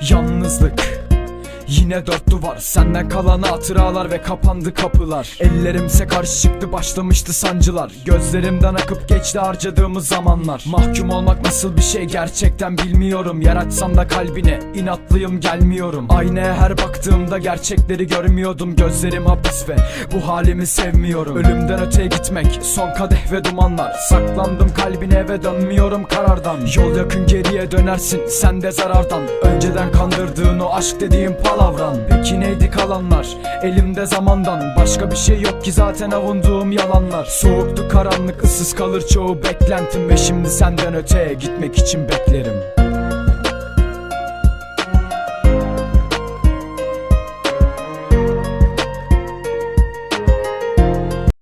Yalnızlık. Yine dört duvar Senden kalan hatıralar ve kapandı kapılar. Ellerimse karşı çıktı başlamıştı sancılar. Gözlerimden akıp geçti harcadığımız zamanlar. Mahkum olmak nasıl bir şey gerçekten bilmiyorum. Yer açsam da kalbine inatlıyım gelmiyorum. Aynaya her baktığımda gerçekleri görmüyordum. Gözlerim hapis ve bu halimi sevmiyorum. Ölümden öteye gitmek son kadeh ve dumanlar. Saklandım kalbine ve dönmüyorum karardan. Yol yakın geriye dönersin sen de zarardan. Önceden kandırdığın o aşk dediğin palavran Peki neydi kalanlar? Elimde zamandan. Başka bir şey yok ki zaten avunduğum yalanlar. Soğuktu karanlık ıssız kalır çoğu beklentim. Ve şimdi senden öteye gitmek için beklerim